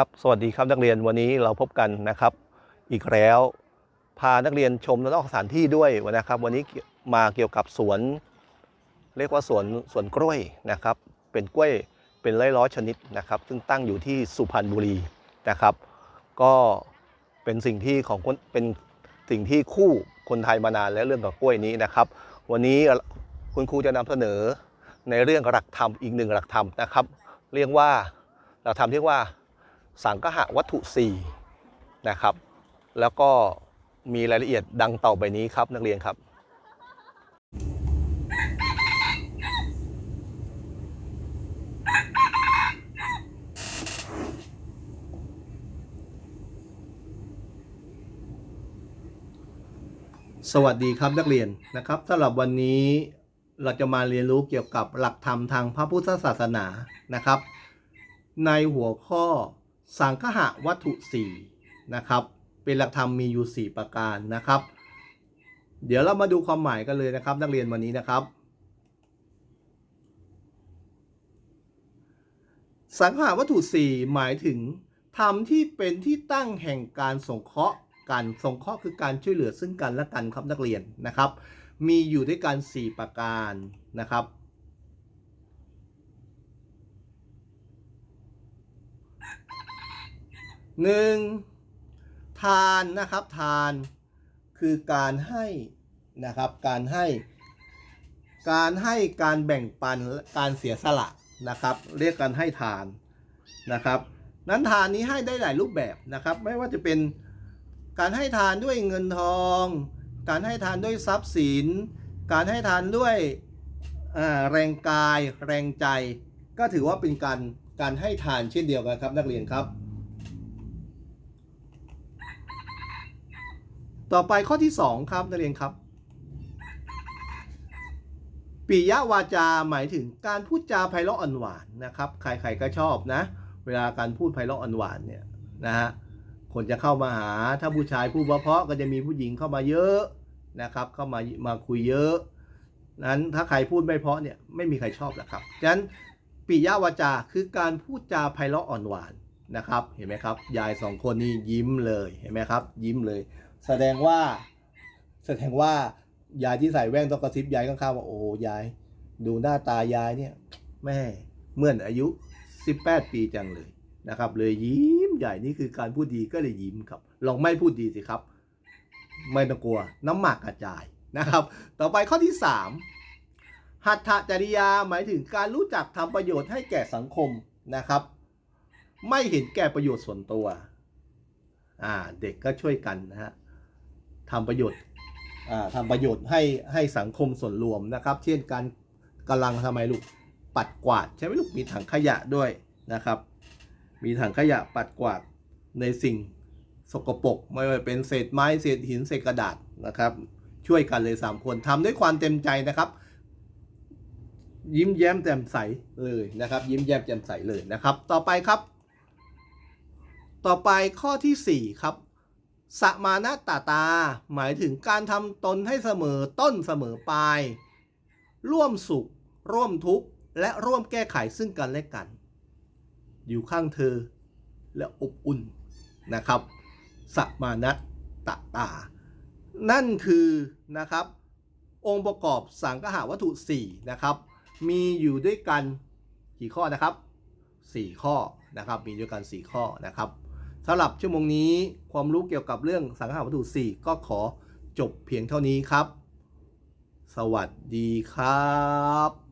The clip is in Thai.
ครับสวัสดีครับนักเรียนวันนี้เราพบกันนะครับ อีกแล้ว พานักเรียนชมนอกสถานที่ด้วยนะครับ วันนี้มาเกี่ยวกับสวน เรียกว่าสวนสวนกล้วยนะครับ เป็นกล้วยเป็นไร้อยร้อยชนิดนะครับ ซึ่งตั้งอยู่ที่สุพรรณบุรีนะครับ ก็เป็นสิ่งที่ของคนเป็นสิ่งที่คู่คนไทยมานานแล้วเรื่องกับกล้วยนี้นะครับ วันนี้คุณครูจะนำเสนอในเรื่องหลักธรรมอีกหนึ่งหลักธรรมนะครับ เรียกว่าหลักธรรมเรียกว่า สังคหะวัตถุ4นะครับ แล้วก็มีรายละเอียดดังต่อไปนี้ครับนักเรียนครับสวัสดีครับนักเรียนนะครับสำหรับวันนี้เราจะมาเรียนรู้เกี่ยวกับหลักธรรมทางพระพุทธศาสนานะครับ ในหัวข้อ สังคหะวัตถุ4นะครับ เป็นหลักธรรมมีอยู่ 4 ประการนะครับ เดี๋ยวเรามาดูความหมายกันเลยนะครับ นักเรียนวันนี้นะครับ สังหาวัตถุ 4 หมายถึงธรรมที่เป็นที่ตั้งแห่งการสงเคราะห์กันสงเคราะห์คือการช่วยเหลือซึ่งกันและกันครับนักเรียนนะครับ มีอยู่ด้วยกัน 4 ประการนะครับ หนึ่งทานนะครับทานคือการให้นะครับการให้ การให้การแบ่งปันการเสียสละนะครับ เรียกการให้ทานนะครับ นั้นทานนี้ให้ได้หลายรูปแบบนะครับ ไม่ว่าจะเป็นการให้ทานด้วยเงินทอง การให้ทานด้วยทรัพย์สิน การให้ทานด้วยแรงกายแรงใจ ก็ถือว่าเป็นการการให้ทานเช่นเดียวกันครับนักเรียนครับ ต่อไปข้อที่ 2 ครับนักเรียนครับ ปิยวาจาหมายถึงการพูดจาไพเราะอ่อนหวานนะครับ ใครๆก็ชอบนะ เวลาการพูดไพเราะอ่อนหวานเนี่ยนะฮะคนจะเข้ามาหาถ้าผู้ชายพูดเพราะๆก็จะมีผู้หญิงเข้ามาเยอะนะครับเข้ามามาคุยเยอะนั้นถ้าใครพูดไม่เพราะเนี่ยไม่มีใครชอบหรอกครับฉะนั้นปิยวาจาคือการพูดจาไพเราะอ่อนหวานนะครับ เห็นไหมครับ ยายสองคนนี้ยิ้มเลยเห็นไหมครับ ยิ้มเลย แสดงว่า แสดงว่ายายที่ใส่แว่นต้องกระซิบยายข้างๆว่าโอ้ยาย ดูหน้าตายายเนี่ย แม่เมื่อนอายุ 18 ปีจังเลยนะครับ เลยยิ้มใหญ่นี่คือการพูดดีก็เลยยิ้มครับ ลองไม่พูดดีสิครับ ไม่ต้องกลัว น้ำหมากกระจายนะครับ ต่อไปข้อที่ 3 หัตถจริยาหมายถึงการรู้จักทำประโยชน์ให้แก่สังคมนะครับ ไม่เห็นแก่ประโยชน์ส่วนตัว อ่าเด็กก็ช่วยกันนะฮะ ทำประโยชน์อ่าทำประโยชน์ให้ให้สังคมส่วนรวมนะครับ เช่นการกำลังทำไมลูกปัดกวาด ใช่ไหมลูกมีถังขยะด้วยนะครับ มีถังขยะปัดกวาดในสิ่งสกปรกไม่ว่าเป็นเศษไม้เศษหินเศษกระดาษนะครับ ช่วยกันเลยสามคนทำด้วยความเต็มใจนะครับ ยิ้มแย้มแจ่มใสเลยนะครับ ยิ้มแย้มแจ่มใสเลยนะครับ ต่อไปครับ ต่อไปข้อที่ 4 ครับ สมานะตาตา หมายถึงการทำตนให้เสมอต้นเสมอปลาย ร่วมสุข ร่วมทุกข์ และร่วมแก้ไขซึ่งกันและกัน อยู่ข้างเธอ และอบอุ่นนะครับสมานะตาตา นั่นคือนะครับ องค์ประกอบสังคหาวัตถุ 4 นะครับ มีอยู่ด้วยกันกี่ข้อนะครับ 4 ข้อนะครับ มีด้วยกัน 4 ข้อนะครับ สำหรับชั่วโมงนี้ความรู้เกี่ยวกับเรื่องสังหาวัตถุ 4 ก็ขอจบเพียงเท่านี้ครับ สวัสดีครับ